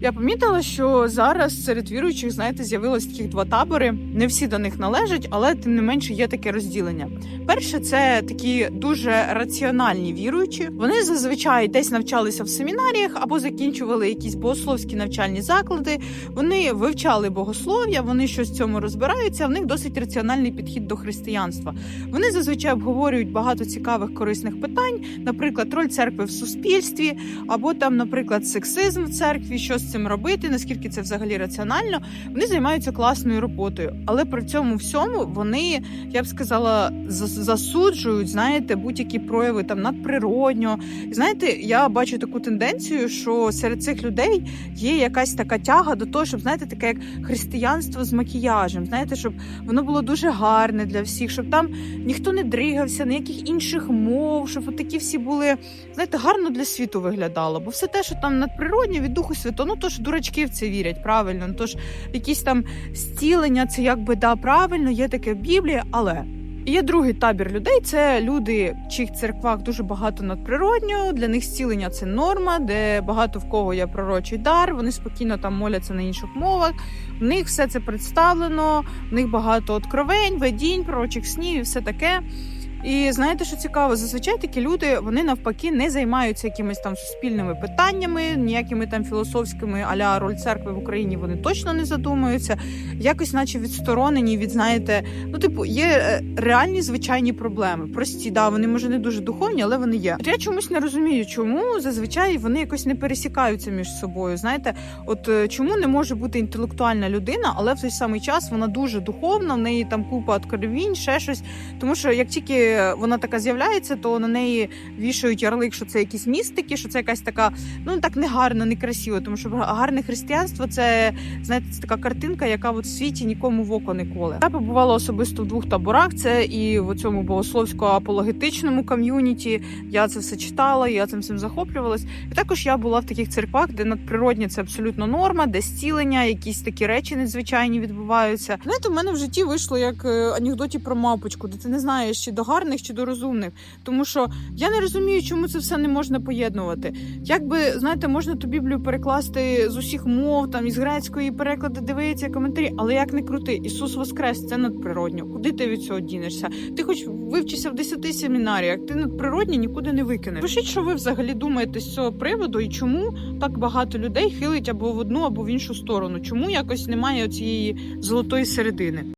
Я помітила, що зараз серед віруючих, знаєте, з'явилось таких два табори. Не всі до них належать, але тим не менше є таке розділення. Перше, це такі дуже раціональні віруючі. Вони зазвичай десь навчалися в семінаріях або закінчували якісь богословські навчальні заклади. Вони вивчали богослов'я, вони щось в цьому розбираються. В них досить раціональний підхід до християнства. Вони зазвичай обговорюють багато цікавих корисних питань, наприклад, роль церкви в суспільстві, або там, наприклад, сексизм в церкві, що цим робити, наскільки це взагалі раціонально. Вони займаються класною роботою, але при цьому всьому вони, я б сказала, зас- засуджують, знаєте, будь-які прояви там надприродньо. І знаєте, я бачу таку тенденцію, що серед цих людей є якась така тяга до того, щоб знаєте, таке як християнство з макіяжем. Знаєте, щоб воно було дуже гарне для всіх, щоб там ніхто не дригався, ніяких інших мов, щоб от такі всі були, знаєте, гарно для світу виглядало. Бо все те, що там надприроднє від Духу Святого, ну то ж дурачки в це вірять, правильно. Ну, то ж якісь там зцілення, це якби да, правильно, є таке в Біблії, але. Є другий табір людей. Це люди, в чиїх церквах дуже багато надприроднього. Для них зцілення це норма, де багато в кого є пророчий дар. Вони спокійно там моляться на інших мовах. В них все це представлено. В них багато откровень, видінь, пророчих снів і все таке. І знаєте, що цікаво? Зазвичай такі люди вони навпаки не займаються якимись там суспільними питаннями, ніякими там філософськими аля роль церкви в Україні вони точно не задумуються. Якось, наче відсторонені від знаєте, ну типу, є е, реальні звичайні проблеми. Прості, да, вони може не дуже духовні, але вони є. Я чомусь не розумію, чому зазвичай вони якось не пересікаються між собою. Знаєте, от е, чому не може бути інтелектуальна людина, але в той самий час вона дуже духовна, в неї там купа откровінь, ще щось. Тому що як тільки вона така з'являється, то на неї вішають ярлик, що це якісь містики, що це якась така, ну так негарно, некрасиво. Тому що гарне християнство це знаєте, це така картинка, яка от в світі нікому в око не коле. Я побувала особисто в двох таборах. Це і в цьому богословсько-апологетичному ком'юніті. Я це все читала, я цим всім захоплювалась. І також я була в таких церквах, де надприродні це абсолютно норма, де зцілення, якісь такі речі надзвичайні відбуваються. Знаєте, в мене в житті вийшло як е, анекдоті про мавпочку, де ти не знаєш чи до гарних, чи до розумних. Тому що я не розумію, чому це все не можна поєднувати. Якби знаєте, можна ту біблію перекласти з усіх мов, там із грецької переклади, дивитися коментарі, але як не крути, Ісус Воскрес, це надприродньо. Куди ти від цього дінешся? Ти хоч вивчися в 10 семінаріях, ти надприродньо нікуди не викинеш. Пишіть, що ви взагалі думаєте з цього приводу, і чому так багато людей хилить або в одну, або в іншу сторону? Чому якось немає цієї золотої середини?